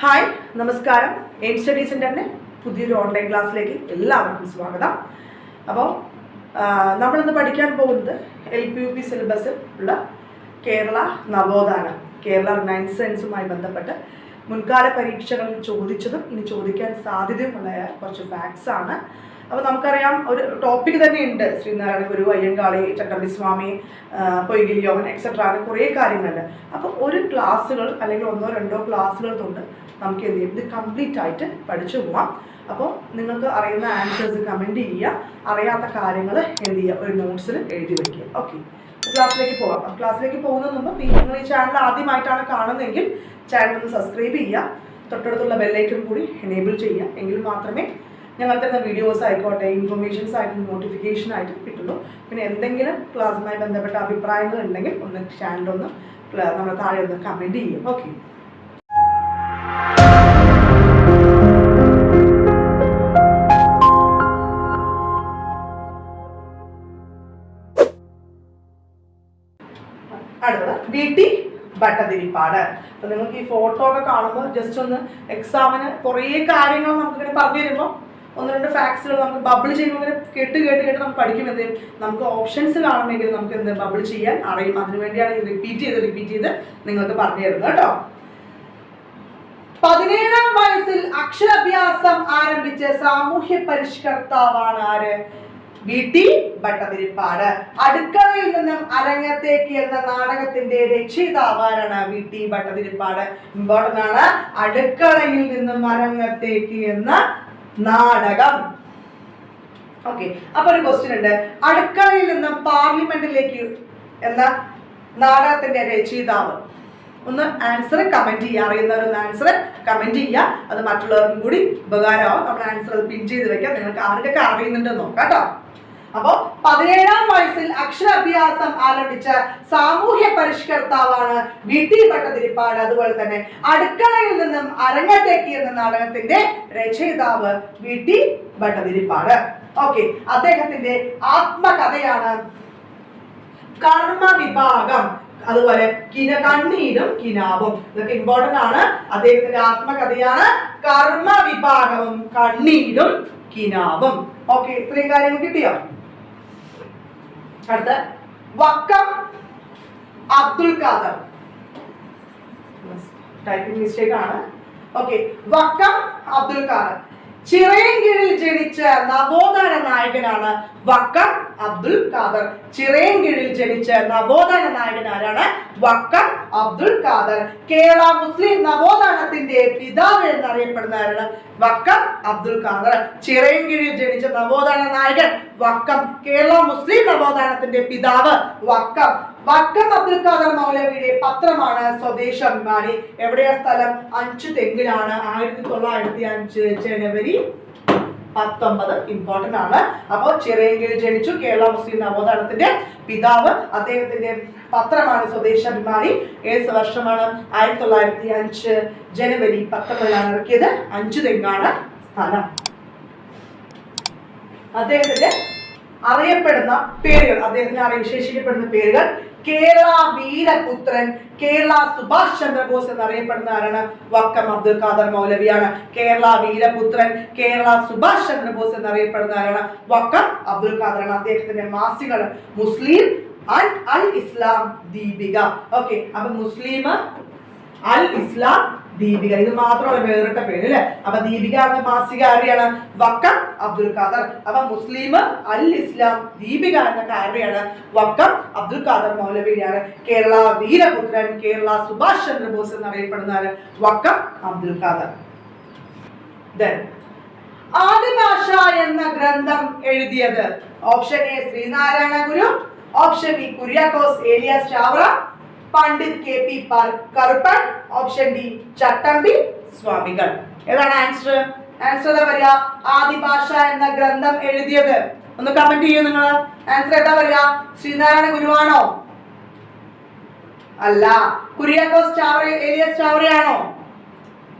Hi നമസ്കാരം. Aim study സെന്ററിന്റെ പുതിയൊരു ഓൺലൈൻ ക്ലാസ്സിലേക്ക് എല്ലാവർക്കും സ്വാഗതം. അപ്പോൾ നമ്മളിന്ന് പഠിക്കാൻ പോകുന്നത് എൽ പി യു പി സിലബസിൽ ഉള്ള കേരള നവോത്ഥാനം കേരള റിനൈൻസൻസുമായി ബന്ധപ്പെട്ട് മുൻകാല പരീക്ഷകളിൽ ചോദിച്ചതും ഇനി ചോദിക്കാൻ സാധ്യതയുമുള്ള കുറച്ച് ഫാക്ട്സ് ആണ്. അപ്പോൾ നമുക്കറിയാം ഒരു ടോപ്പിക് തന്നെയുണ്ട് ശ്രീനാരായണ ഗുരു അയ്യങ്കാളി ചട്ടമ്പി സ്വാമി പൊയ്കിലി യോഗൻ എക്സെട്ര അങ്ങനെ കുറേ കാര്യങ്ങളുണ്ട് അപ്പോൾ ഒരു ക്ലാസ്സുകൾ അല്ലെങ്കിൽ ഒന്നോ രണ്ടോ ക്ലാസ്സുകൾ കൊണ്ട് നമുക്ക് എന്ത് ചെയ്യും? ഇത് കംപ്ലീറ്റ് ആയിട്ട് പഠിച്ചു പോവാം. അപ്പോൾ നിങ്ങൾക്ക് അറിയുന്ന ആൻസേഴ്സ് കമന്റ് ചെയ്യുക. അറിയാത്ത കാര്യങ്ങൾ എന്ത് ചെയ്യുക? ഒരു നോട്ട്സിൽ എഴുതി വയ്ക്കുക ഓക്കെ ക്ലാസ്സിലേക്ക് അപ്പോൾ ക്ലാസ്സിലേക്ക് പോകുന്നതിന് മുമ്പ് നിങ്ങൾ ഈ ചാനൽ ആദ്യമായിട്ടാണ് കാണുന്നതെങ്കിൽ ചാനൽ ഒന്ന് സബ്സ്ക്രൈബ് ചെയ്യുക. തൊട്ടടുത്തുള്ള ബെല്ലൈക്കൺ കൂടി എനേബിൾ ചെയ്യുക. എങ്കിൽ മാത്രമേ ഞങ്ങൾ തരുന്ന വീഡിയോസ് ആയിക്കോട്ടെ ഇൻഫർമേഷൻസ് ആയിട്ട് നോട്ടിഫിക്കേഷൻ ആയിട്ട് കിട്ടുള്ളൂ. പിന്നെ എന്തെങ്കിലും ക്ലാസ്സുമായി ബന്ധപ്പെട്ട അഭിപ്രായങ്ങൾ ഉണ്ടെങ്കിൽ ഒന്ന് ചാനലൊന്ന് നമ്മൾ താഴെ ഒന്ന് കമന്റ് ചെയ്യും ഓക്കെ വി ടി ഭട്ടതിരിപ്പാട്. അപ്പൊ നിങ്ങൾക്ക് ഈ ഫോട്ടോ ഒക്കെ കാണുമ്പോൾ ജസ്റ്റ് ഒന്ന് എക്സാമിന് കുറേ കാര്യങ്ങൾ നമുക്കിങ്ങനെ പറഞ്ഞു തരുമ്പോൾ ഒന്ന് രണ്ട് ഫാക്ട്സുകൾ നമുക്ക് ബബിൾ ചെയ്യുമ്പോൾ ഇങ്ങനെ കേട്ട് കേട്ട് കേട്ട് നമുക്ക് പഠിക്കും എന്ത് ചെയ്യും? നമുക്ക് ഓപ്ഷൻസ് കാണുമെങ്കിൽ നമുക്ക് എന്ത് ബബിൾ ചെയ്യാൻ അറിയും. അതിനു വേണ്ടിയാണ് ഈ റിപ്പീറ്റ് ചെയ്ത് റിപ്പീറ്റ് ചെയ്ത് നിങ്ങൾക്ക് പറഞ്ഞു തരുന്നത് കേട്ടോ. പതിനേഴാം വയസ്സിൽ അക്ഷരാഭ്യാസം ആരംഭിച്ച സാമൂഹ്യ പരിഷ്കർത്താവാണ് ആര്? വി ടി ഭട്ടതിരിപ്പാട് അടുക്കളയിൽ നിന്നും അരങ്ങത്തേക്ക് എന്ന നാടകത്തിന്റെ രചയിതാവാരാണ് വി ടി ഭട്ടതിരിപ്പാട് ഇമ്പോർട്ടന്റ് ആണ്. അടുക്കളയിൽ നിന്നും അരങ്ങത്തേക്ക് എന്ന നാടകം. ഓക്കെ അപ്പൊ ഒരു ക്വസ്റ്റ്യൻ ഉണ്ട്. അടുക്കളയിൽ നിന്നും പാർലമെന്റിലേക്ക് എന്ന നാടകത്തിന്റെ രചയിതാവ് ഒന്ന് ആൻസർ കമന്റ് ചെയ്യുക അറിയുന്നവരൊന്ന് ആൻസർ കമന്റ് ചെയ്യുക അത് മറ്റുള്ളവർക്കും കൂടി ഉപകാരമാവും. നമ്മുടെ ആൻസർ അത് പിൻ ചെയ്ത് വെക്കാം. നിങ്ങൾക്ക് ആർക്കൊക്കെ അറിയുന്നുണ്ടെന്ന് നോക്കാം കേട്ടോ. അപ്പോ പതിനേഴാം വയസ്സിൽ അക്ഷരാഭ്യാസം ആരംഭിച്ച സാമൂഹ്യ പരിഷ്കർത്താവാണ് വി ടി ഭട്ടതിരിപ്പാട്. അതുപോലെ തന്നെ അടുക്കളയിൽ നിന്നും അരങ്ങത്തേക്ക് എന്ന നാടകത്തിന്റെ രചയിതാവ് വി ടി ഭട്ടതിരിപ്പാട്. ഓക്കെ അദ്ദേഹത്തിന്റെ ആത്മകഥയാണ് കർമ്മ വിഭാഗം അതുപോലെ കിന കണ്ണീരും കിനാവും. ഇതൊക്കെ ഇമ്പോർട്ടന്റ് ആണ്. അദ്ദേഹത്തിന്റെ ആത്മകഥയാണ്. കർമ്മ വിഭാഗവും കണ്ണീരും കിനാവും. ഓക്കെ ഇത്രയും കാര്യങ്ങൾ കിട്ടിയോ? അടുത്ത. വക്കം അബ്ദുൽ ഖാദർ. ടൈപ്പിംഗ് മിസ്റ്റേക്ക് ആണ്. ഓക്കെ വക്കം അബ്ദുൽ ഖാദർ. ചിറയൻകീഴിൽ ജനിച്ച നവോത്ഥാന നായകനാണ് വക്കം അബ്ദുൽ ഖാദർ. ചിറയൻകീഴിൽ ജനിച്ച നവോത്ഥാന നായകൻ ആരാണ്? വക്കം അബ്ദുൽ ഖാദർ. കേരള മുസ്ലിം നവോത്ഥാനത്തിന്റെ പിതാവ് എന്നറിയപ്പെടുന്ന ആരാണ്? വക്കം അബ്ദുൽ ഖാദർ. ചിറയൻകീഴിൽ ജനിച്ച നവോത്ഥാന നായകൻ വക്കം കേരള മുസ്ലിം നവോത്ഥാനത്തിന്റെ പിതാവ് വക്കം വക്കം അബ്ദുൽ ഖാദർ മൗലവിയുടെ പത്രമാണ് സ്വദേശാഭിമാനി എവിടെയാ സ്ഥലം? അഞ്ചു തെങ്ങിലാണ്. ആയിരത്തി തൊള്ളായിരത്തി അഞ്ച് ജനുവരി പത്തൊമ്പത് ഇമ്പോർട്ടന്റ് ആണ്. അപ്പോൾ ചിറയൻകീഴിൽ ജനിച്ചു കേരള മുസ്ലിം നവോത്ഥാനത്തിന്റെ പിതാവ് അദ്ദേഹത്തിന്റെ പത്രമാണ് സ്വദേശാഭിമാനി ഏത് വർഷമാണ്? ആയിരത്തി തൊള്ളായിരത്തി അഞ്ച് ജനുവരി പത്തൊമ്പതിലാണ് ഇറക്കിയത്. അഞ്ചു തെങ്ങാണ് സ്ഥലം. അദ്ദേഹത്തിന്റെ അറിയപ്പെടുന്ന പേരുകൾ അദ്ദേഹത്തിന് വിശേഷിക്കപ്പെടുന്ന പേരുകൾ കേരള വീരപുത്രൻ കേരള സുഭാഷ് ചന്ദ്രബോസ് എന്നറിയപ്പെടുന്ന ആരാണ്? വക്കം അബ്ദുൽ ഖാദർ മൗലവിയാണ്. കേരള വീരപുത്രൻ കേരള സുഭാഷ് ചന്ദ്രബോസ് എന്നറിയപ്പെടുന്ന ആരാണ്? വക്കം അബ്ദുൽ ഖാദറാണ്. അദ്ദേഹത്തിന്റെ മാസികൾ മുസ്ലിം അൽ അൽ ഇസ്ലാം ദീപിക. ഓക്കെ അപ്പൊ മുസ്ലിം അൽ ഇസ്ലാം ദീപിക. ഇത് മാത്രമല്ല വേറിട്ട പേര് അല്ലെ അപ്പൊ ദീപിക എന്ന മാസിക ആരെയാണ് വക്കം അബ്ദുൽ ഖാദർ. അപ്പൊ മുസ്ലിം അൽ ഇസ്ലാം ദീപിക എന്ന കാരണയാണ് വക്കം അബ്ദുൽ ഖാദർ മൗലവിയാണ് കേരള വീരപുത്രൻ കേരള സുഭാഷ് ചന്ദ്രബോസ് എന്നറിയപ്പെടുന്ന ആര് വക്കം അബ്ദുൽ ഖാദർ. ആദിഭാഷ എന്ന ഗ്രന്ഥം എഴുതിയത് option A Sreenarayana Guru option B Kuriakose Elias Chavara Pandit K P Karuppan option D Chattampi Swamikal. ഏതാണ് ആൻസർ ആൻസർ ഏതാ വരിക? ആദിഭാഷ എന്ന ഗ്രന്ഥം എഴുതിയത്. ഒന്ന് കമന്റ് ചെയ്യൂ നിങ്ങൾ ആൻസർ എന്താ വരിക? ശ്രീനാരായണ ഗുരുവാണോ? അല്ല. കുര്യാക്കോസ് ചാവറ ഏലിയാസ് ചാവറയാണോ?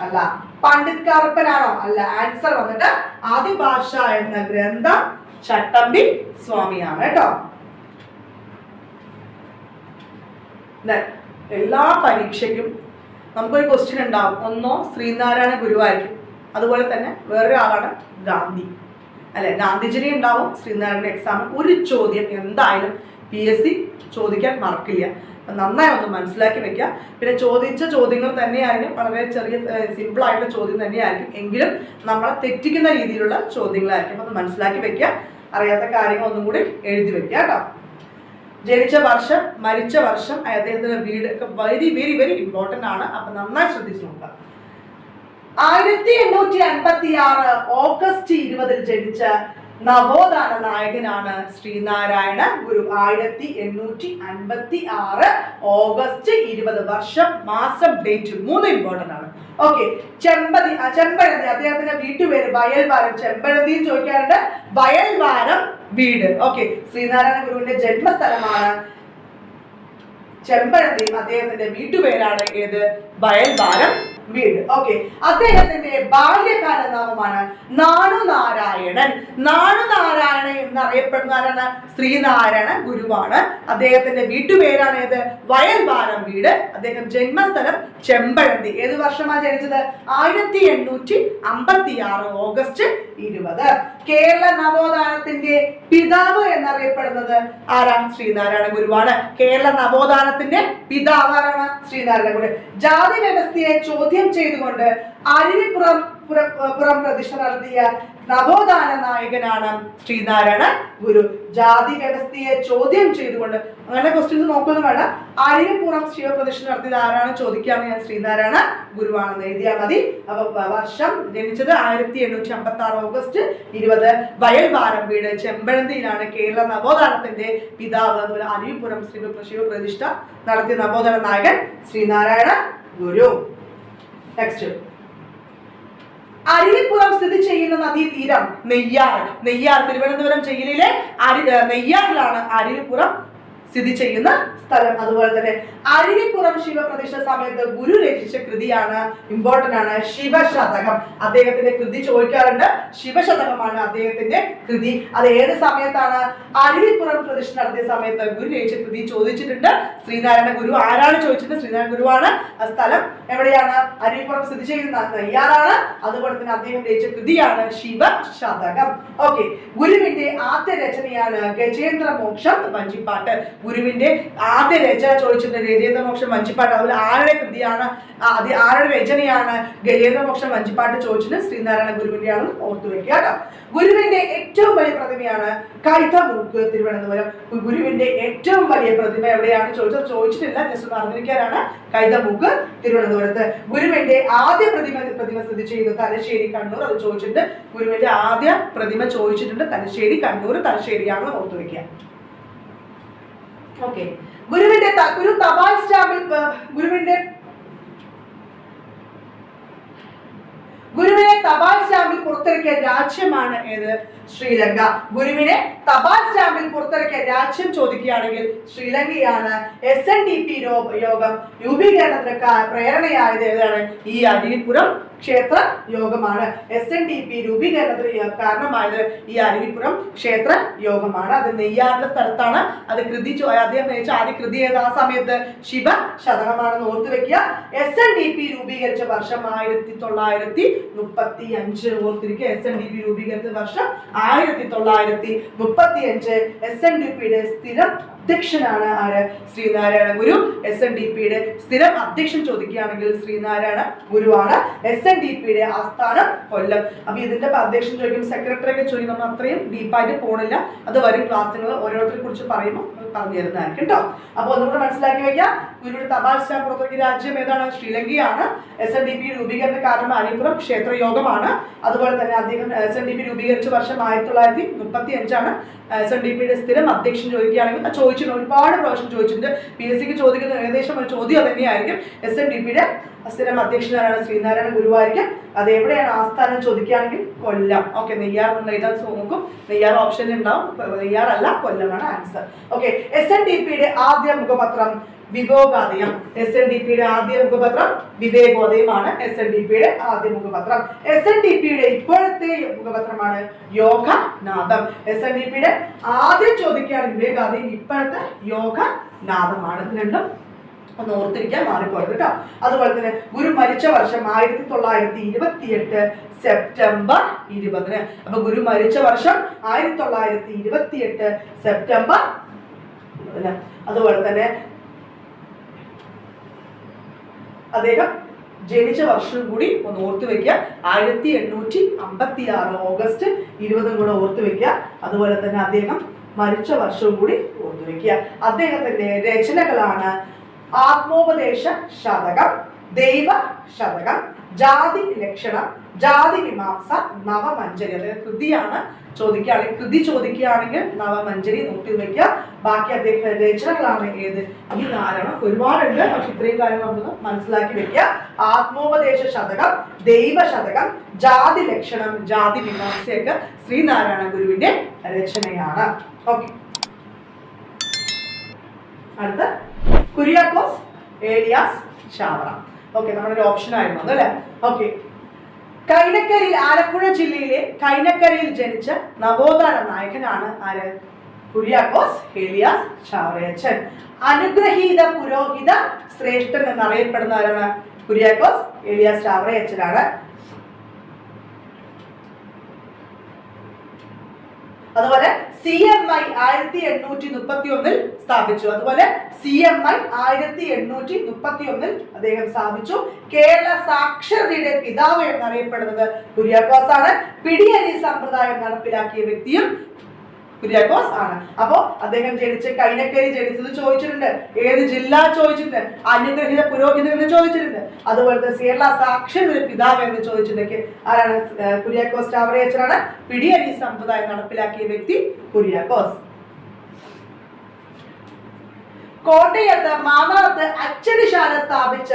അല്ല. പണ്ഡിറ്റ് കറുപ്പനാണോ? അല്ല. ആൻസർ വന്നിട്ട് ആദിഭാഷ എന്ന ഗ്രന്ഥം ചട്ടമ്പി സ്വാമിയാണ് കേട്ടോ. Then, എല്ലാ പരീക്ഷയ്ക്കും നമുക്കൊരു ക്വസ്റ്റ്യൻ ഉണ്ടാവും. ഒന്നോ ശ്രീനാരായണ ഗുരുവായിരിക്കും അതുപോലെ തന്നെ വേറൊരാളാണ് ഗാന്ധി. അല്ലെ? ഗാന്ധിജിനെ ഉണ്ടാവും ശ്രീനാരായണ എക്സാം ഒരു ചോദ്യം എന്തായാലും പി എസ് സി ചോദിക്കാൻ മറക്കില്ല. അപ്പം നന്നായി ഒന്ന് മനസ്സിലാക്കി വെക്കുക. പിന്നെ ചോദിച്ച ചോദ്യങ്ങൾ തന്നെയായിരിക്കും വളരെ ചെറിയ സിമ്പിൾ ആയിട്ടുള്ള ചോദ്യം തന്നെയായിരിക്കും. എങ്കിലും നമ്മളെ തെറ്റിക്കുന്ന രീതിയിലുള്ള ചോദ്യങ്ങളായിരിക്കും. അത് മനസ്സിലാക്കി വെക്കുക. അറിയാത്ത കാര്യങ്ങൾ ഒന്നും കൂടി എഴുതി വെക്കുക കേട്ടോ. ജനിച്ച വർഷം മരിച്ച വർഷം അദ്ദേഹത്തിന്റെ വീട് ഒക്കെ വെരി വെരി വെരി ഇമ്പോർട്ടന്റ് ആണ്. അപ്പൊ നന്നായി ശ്രദ്ധിച്ചു നോക്കാം ആയിരത്തി എണ്ണൂറ്റി അൻപത്തി ആറ് ഓഗസ്റ്റ് ഇരുപതിൽ ജനിച്ച നവോത്ഥാന നായകനാണ് ശ്രീനാരായണ ഗുരു. ആയിരത്തി എണ്ണൂറ്റി അൻപത്തി ആറ് ഓഗസ്റ്റ് ഇരുപത് വർഷം മാസം ഡേറ്റ് മൂന്ന് ഇമ്പോർട്ടന്റ് ആണ്. ഓക്കെ ചെമ്പതി ചെമ്പഴന്തി അദ്ദേഹത്തിന്റെ വീട്ടുപേര് വയൽവാരം. ചെമ്പഴന്തിയും ചോദിക്കാറുണ്ട്. വയൽവാരം വീട്. ഓക്കെ ശ്രീനാരായണ ഗുരുവിന്റെ ജന്മസ്ഥലമാണ് ചെമ്പഴന്തി അദ്ദേഹത്തിന്റെ വീട്ടുപേരാണ് ഏത്? വയൽവാരം വീട്. ഓക്കെ അദ്ദേഹത്തിന്റെ ബാല്യകാല നാമമാണ് നാണുനാരായണൻ. നാണുനാരായണൻ എന്നറിയപ്പെടുന്ന ആരാണ്? ശ്രീനാരായണ ഗുരുവാണ്. അദ്ദേഹത്തിന്റെ വീട്ടുപേരാണ് ഏത്? വയൽവാരം വീട്. അദ്ദേഹം ജന്മസ്ഥലം ചെമ്പഴന്തി. ഏത് വർഷമാണ് ജനിച്ചത്? ആയിരത്തി എണ്ണൂറ്റി അമ്പത്തി ആറ് ഓഗസ്റ്റ് ഇരുപത്. കേരള നവോത്ഥാനത്തിന്റെ പിതാവ് എന്നറിയപ്പെടുന്നത് ആരാണ്? ശ്രീനാരായണ ഗുരുവാണ്. കേരള നവോത്ഥാനത്തിന്റെ പിതാവ് ആരാണ്? ശ്രീനാരായണ ഗുരു. ജാതി വ്യവസ്ഥയെ ചോദ്യം ചെയ്തുകൊണ്ട് അരുവിപ്പുറം പുറ- പുറം പ്രതിഷ്ഠ നടത്തിയ നവോത്ഥാന നായകനാണ് ശ്രീനാരായണ ഗുരു. ജാതി വ്യവസ്ഥയെ ചോദ്യം ചെയ്തുകൊണ്ട് അങ്ങനെ ക്വസ്റ്റ്യൻസ് നോക്കൊന്നും വേണ്ട. അരുവിപ്പുറം ശിവപ്രതിഷ്ഠ നടത്തിയത് ആരാണ് ചോദിക്കാമെന്ന് ഞാൻ ശ്രീനാരായണ ഗുരുവാണെന്ന് എഴുതിയാൽ മതി. അപ്പൊ വർഷം ജനിച്ചത് ആയിരത്തി എണ്ണൂറ്റി അമ്പത്തി ആറ് ഓഗസ്റ്റ് ഇരുപത്. വയൽ വീട് ചെമ്പഴന്തിയിലാണ് കേരള നവോത്ഥാനത്തിന്റെ പിതാവ് അതുപോലെ അരുവിപ്പുറം ശിവ ശിവപ്രതിഷ്ഠ നടത്തിയ നവോത്ഥാന നായകൻ ശ്രീനാരായണ ഗുരു. നെക്സ്റ്റ് അരുവിപ്പുറം സ്ഥിതി ചെയ്യുന്ന നദീതീരം നെയ്യാർ. നെയ്യാർ തിരുവനന്തപുരം ജില്ലയിലെ അരി നെയ്യാറിലാണ് അരുവിപ്പുറം സ്ഥിതി ചെയ്യുന്ന സ്ഥലം. അതുപോലെ തന്നെ അരുവിപ്പുറം ശിവപ്രതിഷ്ഠ സമയത്ത് ഗുരു രചിച്ച കൃതിയാണ് ഇമ്പോർട്ടന്റ് ആണ് ശിവശതകം. അദ്ദേഹത്തിന്റെ കൃതി ചോദിക്കാറുണ്ട്. ശിവശതകമാണ് അദ്ദേഹത്തിന്റെ കൃതി. അത് ഏത് സമയത്താണ്? അരുവിപ്പുറം പ്രതിഷ്ഠ നടത്തിയ സമയത്ത് ഗുരു രചിച്ച കൃതി ചോദിച്ചിട്ടുണ്ട്. ശ്രീനാരായണ ഗുരു ആരാണ് ചോദിച്ചിട്ട് ശ്രീനാരായണ ഗുരുവാണ്. ആ സ്ഥലം എവിടെയാണ്? അരുവിപ്പുറം സ്ഥിതി ചെയ്യുന്ന നെയ്യാറാണ്. അതുപോലെ തന്നെ അദ്ദേഹം രചിച്ച കൃതിയാണ് ശിവശതകം. ഓക്കെ ഗുരുവിന്റെ ആദ്യ രചനയാണ് ഗജേന്ദ്ര മോക്ഷം വഞ്ചിപ്പാട്ട്. ഗുരുവിന്റെ ആദ്യ രചന ചോദിച്ചിട്ടുണ്ട് ഗജേന്ദ്ര മോക്ഷം വഞ്ചിപ്പാട്ട്. അതുപോലെ ആരുടെ കൃതിയാണ് ആരുടെ രചനയാണ് ഗജേന്ദ്ര മോക്ഷം വഞ്ചിപ്പാട്ട് ചോദിച്ചിട്ട് ശ്രീനാരായണ ഗുരുവിന്റെ ആണെന്ന് ഓർത്തു വെക്കുക കേട്ടോ. ഗുരുവിന്റെ ഏറ്റവും വലിയ പ്രതിമയാണ് കൈതമൂക്ക് തിരുവനന്തപുരം. ഗുരുവിന്റെ ഏറ്റവും വലിയ പ്രതിമ എവിടെയാണ് ചോദിച്ചത്? ചോദിച്ചിട്ടില്ല ജസ്റ്റ് ഒന്ന് അറിഞ്ഞിരിക്കാനാണ്. കൈതമൂക്ക് തിരുവനന്തപുരത്ത്. ഗുരുവിന്റെ ആദ്യ പ്രതിമ പ്രതിമ സ്ഥിതി ചെയ്യുന്നത് തലശ്ശേരി കണ്ണൂർ. അത് ചോദിച്ചിട്ടുണ്ട്. ഗുരുവിന്റെ ആദ്യ പ്രതിമ ചോദിച്ചിട്ടുണ്ട് തലശ്ശേരി കണ്ണൂർ തലശ്ശേരിയാണെന്ന് ഓർത്തു വെക്കുക. ഓക്കെ ഗുരുവിന്റെ ഗുരു തപാൽ സ്റ്റാമ്പിൽ ഗുരുവിന്റെ ഗുരുവിനെ തപാൽ സ്റ്റാമ്പിൽ പുറത്തിറക്കിയ രാജ്യമാണ് ഏത്? ശ്രീലങ്ക. ഗുരുവിനെ തപാൽ സ്റ്റാമ്പിൽ പുറത്തിറക്കിയ രാജ്യം ചോദിക്കുകയാണെങ്കിൽ ശ്രീലങ്കയാണ് എസ് എൻ ഡി പി രൂപീകരണത്തിന് പ്രേരണയായത് ഏതാണ്? ഈ അരുവിപ്പുറം ക്ഷേത്ര യോഗമാണ്. എസ് എൻ ഡി പി രൂപീകരണത്തിന് കാരണമായത് ഈ അരുവിപ്പുറം ക്ഷേത്ര യോഗമാണ്. അത് നെയ്യാറിന്റെ സ്ഥലത്താണ്. അത് കൃതി അദ്ദേഹം രചിച്ച ആദ്യ കൃതി ഏത്? ആ സമയത്ത് ശിവ ശതകമാണെന്ന് ഓർത്തു വെക്കുക. എസ് എൻ ഡി പി രൂപീകരിച്ച വർഷം ആയിരത്തി തൊള്ളായിരത്തി മുപ്പത്തി അഞ്ച് ഓർത്തിരിക്കുക. എസ് എൻ ഡി പി രൂപീകരിച്ച വർഷം ആയിരത്തി തൊള്ളായിരത്തി മുപ്പത്തി അഞ്ച് എസ് എൻ ഡി പിയുടെ സ്ഥിരം അധ്യക്ഷനാണ് ആര്? Sreenarayana Guru. S N D പിയുടെ സ്ഥിരം അധ്യക്ഷൻ ചോദിക്കുകയാണെങ്കിൽ ശ്രീനാരായണ ഗുരുവാണ്. എസ് എൻ ഡി പിയുടെ ആസ്ഥാനം കൊല്ലം. അപ്പൊ ഇതിന്റെ അധ്യക്ഷൻ ചോദിക്കും സെക്രട്ടറി ഒക്കെ ചോദിക്കും നമ്മൾ അത്രയും ഡീപ്പായിട്ട് പോണില്ല. അത് വരും ക്ലാസ്സുകൾ ഓരോരുത്തരെ കുറിച്ച് പറയുമ്പോൾ പറഞ്ഞു തരുന്നതായിരിക്കും കേട്ടോ അപ്പൊ ഒന്നുകൂടെ മനസ്സിലാക്കി വെക്കാം. ഗുരുവിന്റെ തപാൽ സ്റ്റാമ്പ് പുറത്തിറക്കിയ രാജ്യം ഏതാണ്? ശ്രീലങ്കയാണ്. എസ് എൻ ഡി പി രൂപീകരണ കാരണം അരിപ്പുറം ക്ഷേത്രയോഗമാണ്. അതുപോലെ തന്നെ അദ്ദേഹം എസ് എൻ ഡി പി രൂപീകരിച്ച വർഷം ആയിരത്തി തൊള്ളായിരത്തി മുപ്പത്തി അഞ്ചാണ് എസ് എൻ ഡി പിയുടെ സ്ഥിരം അധ്യക്ഷൻ ചോദിക്കുകയാണെങ്കിൽ ചോദിച്ചിട്ടുണ്ട്. ഒരുപാട് പ്രാവശ്യം ചോദിച്ചിട്ടുണ്ട്. പി എസ് സിക്ക് ചോദിക്കുന്ന ഏകദേശം ഒരു ചോദ്യം തന്നെയായിരിക്കും. എസ് എൻ ഡി പിയുടെ സ്ഥിരം അധ്യക്ഷനാണ് ശ്രീനാരായണ ഗുരുവായിരിക്കും. അത് എവിടെയാണ് ആസ്ഥാനം ചോദിക്കുകയാണെങ്കിൽ കൊല്ലം. ഓക്കെ നെയ്യാർ എഴുതാൻ നോക്കും നെയ്യാർ ഓപ്ഷൻ ഉണ്ടാവും. നെയ്യാറല്ല കൊല്ലമാണ് answer okay S N D പിയുടെ ആദ്യ മുഖപത്രം വിവേകാദയം. എസ് എൻ ഡി പിയുടെ ആദ്യ മുഖപത്രം വിവേകോദയമാണ് എസ് എൻ ഡി പിയുടെ ആദ്യ മുഖപത്രം. എസ് എൻ ഡി പിയുടെ ഇപ്പോഴത്തെ മുഖപത്രമാണ് യോഗനാഥം. എസ് എൻ ഡി പിയുടെ ആദ്യം ചോദിക്കുകയാണ് വിവേകാദയം ഇപ്പോഴത്തെ യോഗനാഥമാണ്. രണ്ടും ഒന്ന് ഓർത്തിരിക്കാൻ മാറിപ്പോയത് കേട്ടോ. അതുപോലെ തന്നെ ഗുരു മരിച്ച വർഷം ആയിരത്തി തൊള്ളായിരത്തി ഇരുപത്തിയെട്ട് സെപ്റ്റംബർ ഇരുപതിന്. അപ്പൊ ഗുരു മരിച്ച വർഷം ആയിരത്തി തൊള്ളായിരത്തി ഇരുപത്തിയെട്ട് സെപ്റ്റംബർ ഇരുപതിന്. അതുപോലെ തന്നെ അദ്ദേഹം ജനിച്ച വർഷം കൂടി ഒന്ന് ഓർത്തു വെക്കുക. ആയിരത്തി എണ്ണൂറ്റി അമ്പത്തി ആറ് ഓഗസ്റ്റ് ഇരുപതും കൂടെ ഓർത്തു വെക്കുക. അതുപോലെ തന്നെ അദ്ദേഹം മരിച്ച വർഷവും കൂടി ഓർത്തു വെക്കുക. അദ്ദേഹത്തിന്റെ രചനകളാണ് ആത്മോപദേശ ശതകം ദൈവ ശതകം ജാതി ലക്ഷണം ജാതി മീമാംസ നവമഞ്ജരി. അതായത് കൃതിയാണ് ചോദിക്കുകയാണെങ്കിൽ കൃതി ചോദിക്കുകയാണെങ്കിൽ നവമഞ്ജരി നോക്കി വയ്ക്കുക. ബാക്കി അദ്ദേഹത്തിന്റെ രചനകളാണ് ഏത്? ഈ നാരണം ഒരുപാടുണ്ട്. പക്ഷെ ഇത്രയും കാര്യങ്ങൾ നമുക്ക് മനസ്സിലാക്കി വെക്കുക ആത്മോപദേശ ശതകം ദൈവ ശതകം ജാതി ലക്ഷണം ജാതി മീമാംസയൊക്കെ ശ്രീനാരായണ ഗുരുവിന്റെ രചനയാണ്. ഓക്കെ. അടുത്ത. കുര്യാക്കോസ് ഏലിയാസ് ഷാവറ ഓക്കെ നമ്മുടെ ഒരു ഓപ്ഷൻ ആയിരുന്നു അതല്ലേ ഓക്കെ കൈനക്കരിയിൽ ആലപ്പുഴ ജില്ലയിലെ കൈനക്കരയിൽ ജനിച്ച നവോത്ഥാന നായകനാണ് ആര്? കുര്യാക്കോസ് ഏലിയാസ് ചാവറയച്ചൻ അനുഗ്രഹീത പുരോഹിത ശ്രേഷ്ഠൻ എന്നറിയപ്പെടുന്ന ആരാണ് കുര്യാക്കോസ് ഏലിയാസ് ഷാവറയച്ചനാണ് അതുപോലെ സി എം ഐ ആയിരത്തി എണ്ണൂറ്റി മുപ്പത്തി ഒന്നിൽ സ്ഥാപിച്ചു. അതുപോലെ സി എം ഐ ആയിരത്തി എണ്ണൂറ്റി മുപ്പത്തി ഒന്നിൽ അദ്ദേഹം സ്ഥാപിച്ചു. കേരള സാക്ഷരതയുടെ പിതാവ് എന്നറിയപ്പെടുന്നത് കുര്യാക്കോസാണ്. പിടിയരി സമ്പ്രദായം നടപ്പിലാക്കിയ വ്യക്തിയും കുര്യാക്കോസ് ആണ്. അപ്പോ അദ്ദേഹം ജനിച്ച കൈനക്കരി ജനിച്ചത് ചോദിച്ചിട്ടുണ്ട്. ഏത് ജില്ല ചോദിച്ചിട്ടുണ്ട്? അന്യഗ്രഹിത പുരോഹിതൻ എന്ന് ചോദിച്ചിട്ടുണ്ട്. അതുപോലെ തന്നെ കേരള ഒരു പിതാവ് എന്ന് ചോദിച്ചിട്ടുണ്ടെങ്കിൽ ആരാണ്? കുര്യാക്കോസ് ചാവറയച്ചനാണ് പിടിയരി സമ്പ്രദായം നടപ്പിലാക്കിയ വ്യക്തി കുര്യാക്കോസ്. കോട്ടയത്ത് മാന്നാറത്ത് അച്ചടിശാല സ്ഥാപിച്ച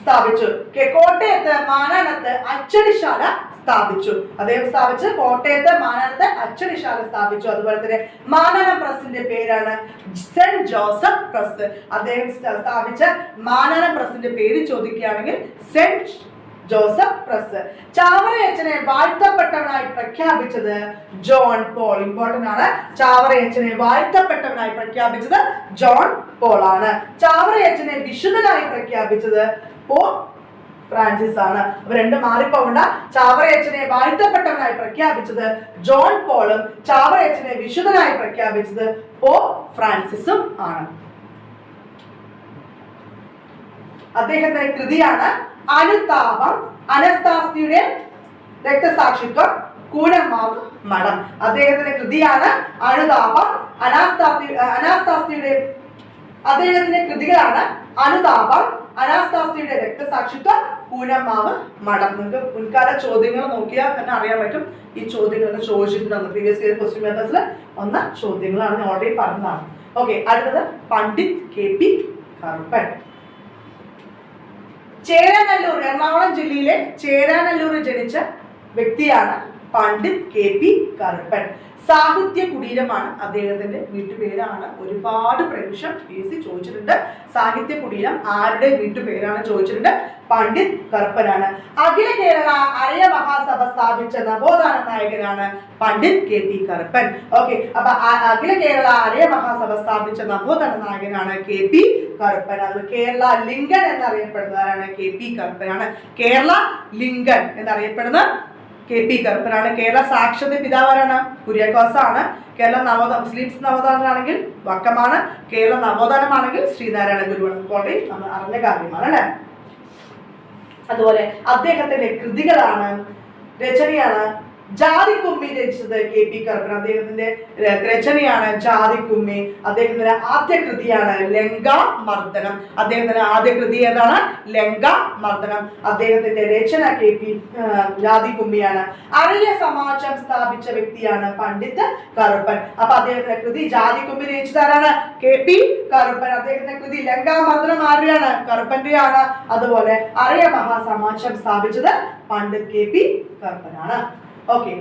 സ്ഥാപിച്ചു. കോട്ടയത്ത് മാനാനത്ത് അച്ചടിശാല സ്ഥാപിച്ചു. അദ്ദേഹം സ്ഥാപിച്ച് കോട്ടയത്ത് മാനാനത്ത് അച്ചടിശാല സ്ഥാപിച്ചു. അതുപോലെ തന്നെ മാനന പ്രസിന്റെ പേരാണ് സെന്റ് ജോസഫ് പ്രസ്. അദ്ദേഹം സ്ഥ- സ്ഥാപിച്ച മാനന പ്രസിന്റെ പേര് ചോദിക്കുകയാണെങ്കിൽ സെന്റ് ജോസഫ് പ്രസ്. ചാവറയച്ചനെ വാഴ്ത്തപ്പെട്ടവനായി പ്രഖ്യാപിച്ചത് ജോൺ പോൾ. ഇമ്പോർട്ടന്റ് ആണ്. ചാവറയച്ചനെ വാഴ്ത്തപ്പെട്ടവനായി പ്രഖ്യാപിച്ചത് ജോൺ പോൾ ആണ്. ചാവറയച്ചനെ വിശുദ്ധനായി പ്രഖ്യാപിച്ചത് പോൾ ഫ്രാൻസിസ് ആണ്. അപ്പൊ രണ്ട് മാറിപ്പോകണ്ട ചാവറയച്ചനെ വാഴ്ത്തപ്പെട്ടവനായി പ്രഖ്യാപിച്ചത് ജോൺ പോളും ചാവറയച്ചനെ വിശുദ്ധനായി പ്രഖ്യാപിച്ചത് പോ ഫ്രാൻസിസും ആണ്. അദ്ദേഹത്തിന്റെ കൃതിയാണ് അനുതാപം അനസ്താസ്തിയുടെ രക്തസാക്ഷിത്വം കൂനമാവ് മഠം. അദ്ദേഹത്തിന്റെ കൃതിയാണ് അനുതാപം അനാസ്താസ്തി അനാസ്താസ്തിയുടെ അദ്ദേഹത്തിന്റെ കൃതികളാണ് അനുതാപം അനാസ്താസ്തിയുടെ രക്തസാക്ഷിത്വ പൂനമാവ് മടങ്ങുക മുൻകാല ചോദ്യങ്ങൾ നോക്കിയാൽ തന്നെ അറിയാൻ പറ്റും. ഈ ചോദ്യങ്ങളൊക്കെ ചോദിച്ചിട്ടുണ്ടെന്ന് പ്രീവിയസ് ഇയർ ക്വസ്റ്റ്യൻ പേപ്പേഴ്സിൽ വന്ന ചോദ്യങ്ങളാണ് ഞാൻ ഓൾറെഡി പറഞ്ഞതാണ്. ഓക്കെ അടുത്തത് പണ്ഡിറ്റ് കെ പി കറുപ്പൻ. ചേരാനല്ലൂർ എറണാകുളം ജില്ലയിലെ ചേരാനല്ലൂർ ജനിച്ച വ്യക്തിയാണ് പണ്ഡിറ്റ് കെ പി കറുപ്പൻ. സാഹിത്യ കുടീരമാണ് അദ്ദേഹത്തിന്റെ വീട്ടുപേരാണ്. ഒരുപാട് പ്രാവശ്യം പി എസ് സി ചോദിച്ചിട്ടുണ്ട്. സാഹിത്യ കുടീരം ആരുടെ വീട്ടുപേരാണ് ചോദിച്ചിട്ടുണ്ട്. പണ്ഡിറ്റ് കറുപ്പനാണ്. അഖില കേരള അരയ മഹാസഭ സ്ഥാപിച്ച നവോത്ഥാന നായകനാണ് Pandit K P Karuppan. Okay അപ്പൊ അഖില കേരള അരയ മഹാസഭ സ്ഥാപിച്ച നവോത്ഥാന നായകനാണ് കെ പി കറുപ്പൻ. അത് കേരള ലിംഗൻ എന്നറിയപ്പെടുന്നതാണ് കെ പി കറുപ്പനാണ്. കേരള ലിംഗൻ എന്നറിയപ്പെടുന്ന കെ പി കറുപ്പനാണ് കേരള സാക്ഷരത പിതാവാരാണ്. കുര്യാക്കോസാണ് കേരള നവോദ മുസ്ലിംസ് നവോത്ഥാനമാണെങ്കിൽ വക്കമാണ്. കേരള നവോത്ഥാനമാണെങ്കിൽ ശ്രീനാരായണ ഗുരുവാണ്. കോട്ടയിൽ നമ്മൾ അറിഞ്ഞ കാര്യമാണ് അല്ലേ? അതുപോലെ അദ്ദേഹത്തിന്റെ കൃതികളാണ്. രചനയാണ്. ജാതിക്കുമ്മി രചിച്ചത് കെ പി കറുപ്പൻ അദ്ദേഹത്തിന്റെ രചനയാണ് രചനയാണ് ജാതിക്കുമ്മി. അദ്ദേഹത്തിന്റെ ആദ്യ കൃതിയാണ് ലങ്ക മർദ്ദനം അദ്ദേഹത്തിന്റെ ആദ്യ കൃതി ഏതാണ്? ലങ്ക മർദ്ദനം അദ്ദേഹത്തിന്റെ രചന കെ പി ജാതിക്കുമ്മിയാണ്. അറിയ സമാജം സ്ഥാപിച്ച വ്യക്തിയാണ് പണ്ഡിറ്റ് കറുപ്പൻ. അപ്പൊ അദ്ദേഹത്തിന്റെ കൃതി ജാതിക്കുമ്മി രചിച്ചതാരാണ് കെ പി കറുപ്പൻ. അദ്ദേഹത്തിന്റെ കൃതി ലങ്ക മർദ്ദനം ആരുടെയാണ്? കറുപ്പന്റെയാണ്. അതുപോലെ അറിയ മഹാസമാജം സ്ഥാപിച്ചത് പണ്ഡിറ്റ് കെ പി കറുപ്പനാണ്. ഓക്കെ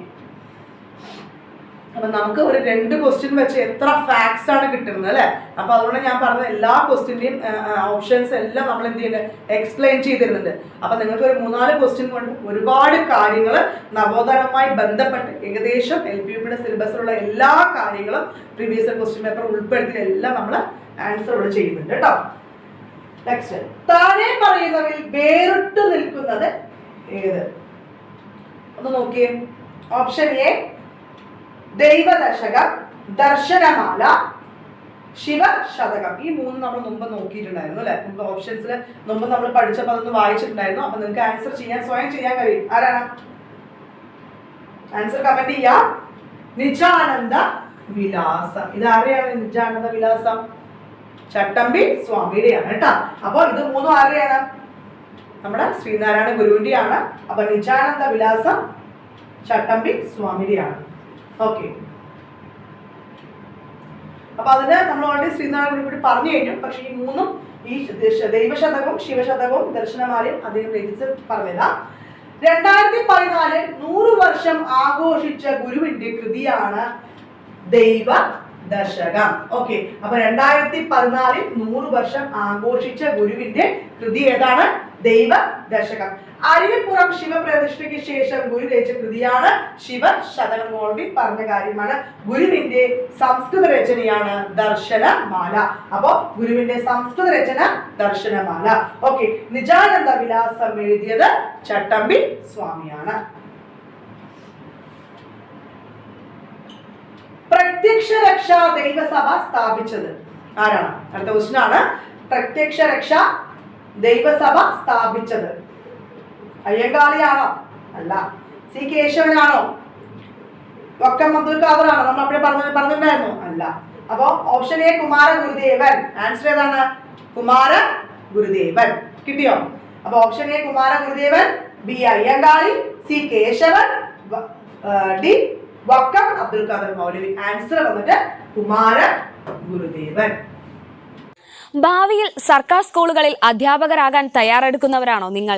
അപ്പൊ നമുക്ക് ഒരു രണ്ട് ക്വസ്റ്റ്യൻ വെച്ച് എത്ര ഫാക്ട്സ് ആണ് കിട്ടുന്നത് അല്ലെ? അപ്പൊ അതുകൊണ്ട് ഞാൻ പറഞ്ഞ എല്ലാ ക്വസ്റ്റ്യന്റെയും ഓപ്ഷൻസ് എല്ലാം നമ്മൾ എന്ത് ചെയ്യുന്നുണ്ട് എക്സ്പ്ലെയിൻ ചെയ്തിരുന്നുണ്ട്. അപ്പൊ നിങ്ങൾക്ക് ഒരു മൂന്നാൽ ക്വസ്റ്റ്യൻ കൊണ്ട് ഒരുപാട് കാര്യങ്ങൾ നവോത്ഥാനവുമായി ബന്ധപ്പെട്ട് ഏകദേശം എൽ പി യുടെ സിലബസിലുള്ള എല്ലാ കാര്യങ്ങളും പ്രീവിയസ് ക്വസ്റ്റ്യൻ പേപ്പർ ഉൾപ്പെടുത്തി എല്ലാം നമ്മൾ ആൻസർ ഇവിടെ ചെയ്യുന്നുണ്ട് കേട്ടോ നെക്സ്റ്റ് താഴെ പറയുന്നവയിൽ വേറിട്ട് നിൽക്കുന്നത് ഏത്? ഒന്ന് നോക്കിയേ. Option A Daivadasakam Darsanamala Sivasathakam. ഈ മൂന്ന് നമ്മൾ മുമ്പ് നോക്കിയിട്ടുണ്ടായിരുന്നു അല്ലെ? മുമ്പ് ഓപ്ഷൻസിൽ മുമ്പ് നമ്മൾ പഠിച്ചപ്പോൾ അതൊന്ന് വായിച്ചിട്ടുണ്ടായിരുന്നു. അപ്പൊ നിങ്ങൾക്ക് ആൻസർ ചെയ്യാൻ സ്വയം ചെയ്യാൻ കഴിയും. ആരാണ്? ആൻസർ കമന്റ് ചെയ്യാം. നിജാനന്ദ വിലാസം. ഇത് ആരെയാണ് നിജാനന്ദ വിലാസം? ചട്ടമ്പി സ്വാമിയുടെയാണ് കേട്ടോ. അപ്പൊ ഇത് മൂന്നും ആരുടെയാണ്? നമ്മുടെ ശ്രീനാരായണ ഗുരുവിന്റെയാണ് അപ്പൊ നിജാനന്ദ വിലാസം ചട്ടമ്പി സ്വാമിയുടെയാണ് ഓക്കെ അപ്പൊ അതിന് നമ്മൾ ഓൾറെഡി ശ്രീനാരായണ ഗുരു കൂടി പറഞ്ഞു കഴിഞ്ഞു. പക്ഷെ ഈ മൂന്നും ഈ ദൈവശതകവും ശിവശതകവും ദർശനമാലയും അദ്ദേഹം രചിച്ച് പറഞ്ഞുതരാം രണ്ടായിരത്തി പതിനാല് നൂറ് വർഷം ആഘോഷിച്ച ഗുരുവിന്റെ കൃതിയാണ് ദൈവ ദശകം. ഓക്കെ അപ്പൊ രണ്ടായിരത്തി പതിനാലിൽ നൂറ് വർഷം ആഘോഷിച്ച ഗുരുവിന്റെ കൃതി ഏതാണ്? ദൈവ ദശകം. അരിപ്പുറം ശിവപ്രതിഷ്ഠയ്ക്ക് ശേഷം ഗുരു രചിച്ച കൃതിയാണ് ശിവ ശതകം പറഞ്ഞ കാര്യമാണ്. ഗുരുവിന്റെ സംസ്കൃത രചനയാണ് ദർശനമാല. അപ്പോ ഗുരുവിന്റെ സംസ്കൃത രചന ദർശനമാല. ഓക്കെ നിജാനന്ദ വിലാസം എഴുതിയത് ചട്ടമ്പി സ്വാമിയാണ്. പ്രത്യക്ഷ രക്ഷാ ദൈവസഭ സ്ഥാപിച്ചത്. ആരാണ്? അടുത്ത ക്വസ്റ്റ്യൻ ആണ്. പ്രത്യക്ഷ രക്ഷ ദൈവസഭ സ്ഥാപിച്ചത്. അയ്യങ്കാളിയാണോ? അല്ല. സി കേശവനാണോ? വക്കം അബ്ദുൽ ഖാദറാണോ? നമ്മൾ അപ്പോഴേ പറഞ്ഞു പറഞ്ഞിട്ടുണ്ടായിരുന്നു. അല്ല. അപ്പോ option A Kumara Gurudevan. Answer ഏതാണ്? കുമാര ഗുരുദേവൻ. കിട്ടിയോ? അപ്പൊ option A Kumara Gurudevan B Ayyankali C Kesavan D Vakkom Abdul Khader Moulavi answer വന്നിട്ട് കുമാര ഗുരുദേവൻ. ഭാവിയിൽ സർക്കാർ സ്കൂളുകളിൽ അധ്യാപകരാകാൻ തയ്യാറെടുക്കുന്നവരാണോ നിങ്ങൾ?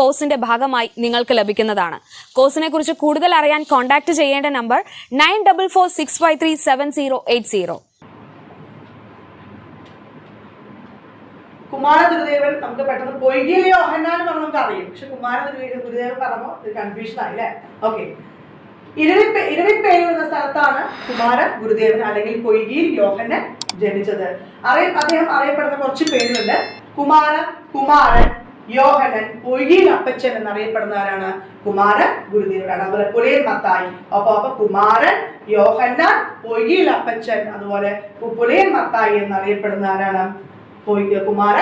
കോഴ്സിന്റെ ഭാഗമായി നിങ്ങൾക്ക് ലഭിക്കുന്നതാണ്. കോഴ്സിനെ കുറിച്ച് കൂടുതൽ അറിയാൻ കോൺടാക്ട് ചെയ്യേണ്ട number nine double four six five three seven zero eight zero Kumara നമുക്ക് പെട്ടെന്ന് എന്ന് പറഞ്ഞാൽ നമുക്ക് അറിയും. പക്ഷെ കുമാര ഗുരുദേവൻ പറയുമ്പോൾ ഒരു കൺഫ്യൂഷൻ ആയില്ലേ ഓക്കെ ഇരവിപ്പേ ഇരുവിപ്പേരൂർ എന്ന സ്ഥലത്താണ് കുമാര ഗുരുദേവൻ അല്ലെങ്കിൽ പൊയ്കിയിൽ യോഹന്നെ ജനിച്ചത്. അറിയ അദ്ദേഹം അറിയപ്പെടുന്ന കുറച്ച് പേരുണ്ട്. കുമാര കുമാരൻ യോഹനൻ പൊയ്കിയിൽ അപ്പച്ചൻ എന്നറിയപ്പെടുന്ന ആരാണ് കുമാര ഗുരുദേവനാണ് അതുപോലെ പുലയൻ മത്തായി അപ്പൊ അപ്പൊ കുമാരൻ യോഹന്നാൻ പൊയ്കിയിൽ അപ്പച്ചൻ അതുപോലെ പുലയൻ മത്തായി എന്നറിയപ്പെടുന്ന ആരാണ് പോയി കുമാര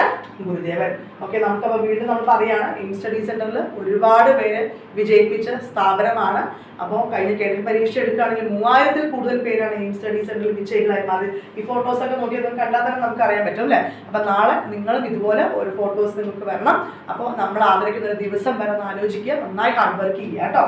ഗുരുദേവൻ. ഓക്കെ നമുക്കപ്പോൾ വീണ്ടും നമ്മൾ പറയുകയാണ് എയിം സ്റ്റഡി സെന്ററിൽ ഒരുപാട് പേര് വിജയിപ്പിച്ച സ്ഥാപനമാണ്. അപ്പോൾ കഴിഞ്ഞ കേട്ടൽ പരീക്ഷ എടുക്കുകയാണെങ്കിൽ മൂവായിരത്തിൽ കൂടുതൽ പേരാണ് എയിം സ്റ്റഡി സെന്ററിൽ വിജയികളായി മാറി ഈ ഫോട്ടോസ് ഒക്കെ നോക്കി നമുക്ക് കണ്ടാൽ തന്നെ നമുക്ക് അറിയാൻ പറ്റും അല്ലേ? അപ്പോൾ നാളെ നിങ്ങളും ഇതുപോലെ ഒരു ഫോട്ടോസ് നിങ്ങൾക്ക് വരണം. അപ്പോൾ നമ്മൾ ആദരിക്കുന്ന ഒരു ദിവസം വരെ ഒന്ന് ആലോചിക്കുക നന്നായി ഹാർഡ് വർക്ക് ചെയ്യുക കേട്ടോ.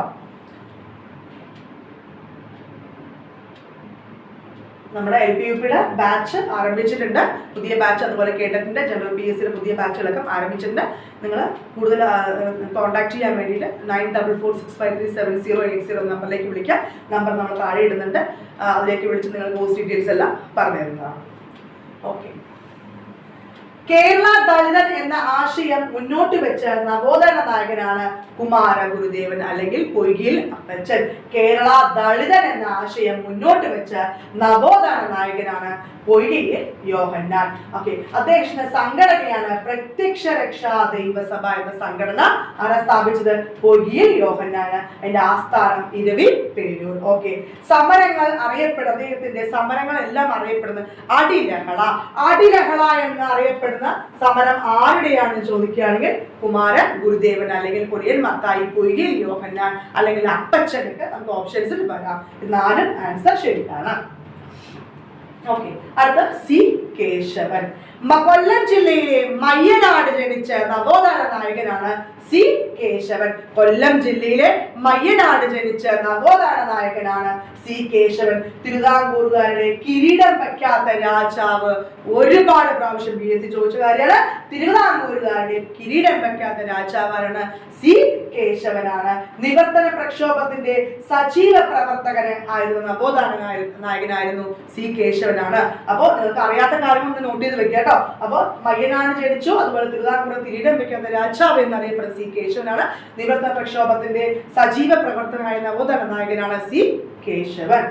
നമ്മുടെ എൽ പി യു പിയുടെ ബാച്ച് ആരംഭിച്ചിട്ടുണ്ട്. പുതിയ ബാച്ച് അതുപോലെ കേട്ടിട്ടുണ്ട്. ജനറൽ പി എസ് സിയുടെ പുതിയ ബാച്ചുകളൊക്കെ ആരംഭിച്ചിട്ടുണ്ട്. നിങ്ങൾ കൂടുതൽ കോൺടാക്ട് ചെയ്യാൻ വേണ്ടിയിട്ട് nine double four six five three seven zero eight zero നമ്പറിലേക്ക് വിളിക്കുക നമ്പർ നമ്മൾ താഴെ ഇടുന്നുണ്ട്. അതിലേക്ക് വിളിച്ച് നിങ്ങൾ കോഴ്സ് ഡീറ്റെയിൽസ് എല്ലാം പറഞ്ഞു തരുന്നതാണ് ഓക്കെ കേരള ദളിതൻ എന്ന ആശയം മുന്നോട്ട് വെച്ച നവോത്ഥാന നായകനാണ് കുമാര ഗുരുദേവൻ അല്ലെങ്കിൽ പൊയ്കിൽ അപ്പച്ചൻ. കേരള ദളിതൻ എന്ന ആശയം മുന്നോട്ട് വെച്ച നവോത്ഥാന നായകനാണ് പൊയ്കയിൽ യോഹന്നാൻ. ഓക്കെ അദ്ദേഹത്തിന്റെ സംഘടനയാണ് പ്രത്യക്ഷ രക്ഷാ ദൈവസഭ എന്ന സംഘടന ആരാ സ്ഥാപിച്ചത് പൊയ്കിയിൽ യോഹന്നാണ് അതിന്റെ ആസ്ഥാനം ഇരവി പേരൂർ. ഓക്കെ സമരങ്ങൾ അറിയപ്പെടുന്ന അദ്ദേഹത്തിന്റെ സമരങ്ങളെല്ലാം അറിയപ്പെടുന്നത് അടിലഹള. അടിലഹള എന്ന് അറിയപ്പെടുന്ന സമരം ആരുടെയാണെന്ന് ചോദിക്കുകയാണെങ്കിൽ കുമാരൻ ഗുരുദേവൻ അല്ലെങ്കിൽ പൊടിയൻ മത്തായി പൊയ്കയിൽ യോഹന്നാൻ അല്ലെങ്കിൽ അപ്പച്ചനൊക്കെ നമുക്ക് ഓപ്ഷൻസിൽ വരാം. നാലും ആൻസർ ശരിയാണ്. ഓക്കെ അടുത്ത സി കേശവൻ. കൊല്ലം ജില്ലയിലെ മയ്യനാട് ജനിച്ച നവോത്ഥാന നായകനാണ് സി കേശവൻ. കൊല്ലം ജില്ലയിലെ മയ്യനാട് ജനിച്ച നവോത്ഥാന നായകനാണ് സി കേശവൻ. തിരുവിതാംകൂറുകാരുടെ കിരീടം വയ്ക്കാത്ത രാജാവ് ഒരുപാട് പ്രാവശ്യം ബി എസ് സി ചോദിച്ച കാര്യമാണ്. തിരുവിതാംകൂറുകാരുടെ കിരീടം വയ്ക്കാത്ത രാജാവാണ് സി കേശവനാണ്. നിവർത്തന പ്രക്ഷോഭത്തിന്റെ സജീവ പ്രവർത്തകന് ആയിരുന്നു നവോത്ഥാന നായ- നായകനായിരുന്നു സി കേശവനാണ്. അപ്പോൾ നിങ്ങൾക്ക് അറിയാത്ത കാര്യം ഒന്ന് നോട്ട് ചെയ്ത് വെക്കുക കേട്ടോ. അപ്പോൾ മയ്യനാണ് ജനിച്ചു അതുപോലെ തിരുവിതാംകൂർ കിരീടം വെക്കുന്ന രാജാവ് എന്നറിയപ്പെടുന്ന സി കേശവനാണ്. നിവർത്തന പ്രക്ഷോഭത്തിന്റെ സജീവ പ്രവർത്തകനായ നവോത്ഥാന നായകനാണ് C Kesavan.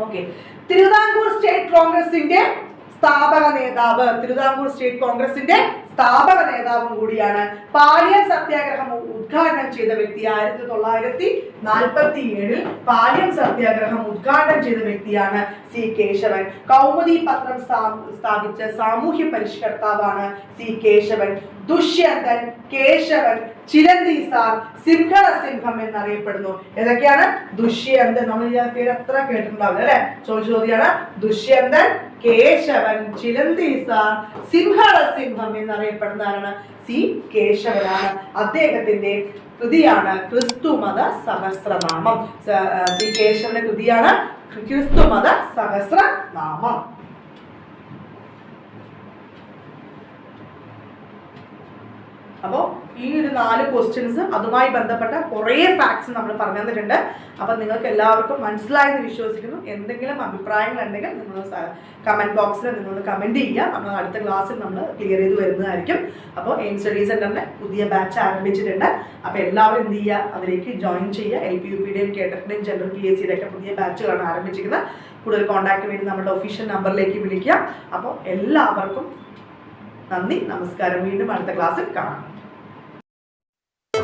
Okay Thiruvithamkoor state കോൺഗ്രസിന്റെ സ്ഥാപക നേതാവ് തിരുവിതാംകൂർ സ്റ്റേറ്റ് കോൺഗ്രസിന്റെ സ്ഥാപക നേതാവും കൂടിയാണ്. പാലിയം സത്യാഗ്രഹം ഉദ്ഘാടനം ചെയ്ത വ്യക്തി ആയിരത്തി തൊള്ളായിരത്തി നാൽപ്പത്തി ഏഴിൽ പാലിയം സത്യാഗ്രഹം ഉദ്ഘാടനം ചെയ്ത വ്യക്തിയാണ് സി കേശവൻ. കൗമുദി പത്രം സ്ഥാ- സ്ഥാപിച്ച സാമൂഹ്യ പരിഷ്കർത്താവാണ് സി കേശവൻ. ദുഷ്യന്തൻ കേശവൻ ചിരന്തി സാർ സിംഹള സിംഹം എന്നറിയപ്പെടുന്നു. ഏതൊക്കെയാണ്? ദുഷ്യന്തൻ. നമ്മൾ ഈ പേര് അത്ര കേട്ടിട്ടുണ്ടാവില്ല അല്ലെ? ചോദിച്ച ചോദ്യമാണ് ദുഷ്യന്തൻ കേശവൻ ചിലന്തീസ സാർ സിംഹള സിംഹം എന്നറിയപ്പെടുന്ന ആരാണ് സി കേശവനാണ്. അദ്ദേഹത്തിന്റെ കൃതിയാണ് ക്രിസ്തുമത സഹസ്രനാമം. സി കേശവന്റെ കൃതിയാണ് ക്രിസ്തുമത സഹസ്രനാമം. അപ്പോൾ ഈ ഒരു നാല് ക്വസ്റ്റ്യൻസ് അതുമായി ബന്ധപ്പെട്ട കുറേ ഫാക്ട്സ് നമ്മൾ പറഞ്ഞു തന്നിട്ടുണ്ട്. അപ്പം നിങ്ങൾക്ക് എല്ലാവർക്കും മനസ്സിലായെന്ന് വിശ്വസിക്കുന്നു. എന്തെങ്കിലും അഭിപ്രായങ്ങൾ ഉണ്ടെങ്കിൽ നിങ്ങൾ കമന്റ് ബോക്സിൽ നിങ്ങൾ കമന്റ് ചെയ്യുക. നമ്മൾ അടുത്ത ക്ലാസ്സിൽ നമ്മൾ ക്ലിയർ ചെയ്ത് വരുന്നതായിരിക്കും. അപ്പോൾ എയിം സ്റ്റഡീസ് സെന്ററിന്റെ പുതിയ ബാച്ച് ആരംഭിച്ചിട്ടുണ്ട്. അപ്പോൾ എല്ലാവരും എന്ത് ചെയ്യുക? അതിലേക്ക് ജോയിൻ ചെയ്യുക. എൽ പി യു പിയുടെയും കേട്ടറ്റിന്റെയും ജനറൽ പി എസ് സിയുടെയൊക്കെ പുതിയ ബാച്ചുകളാണ് ആരംഭിച്ചിരിക്കുന്നത്. കൂടുതൽ കോൺടാക്ട് വേണ്ടി നമ്മുടെ ഒഫീഷ്യൽ നമ്പറിലേക്ക് വിളിക്കുക. അപ്പോൾ എല്ലാവർക്കും നന്ദി. നമസ്കാരം. വീണ്ടും അടുത്ത ക്ലാസ്സിൽ കാണാം.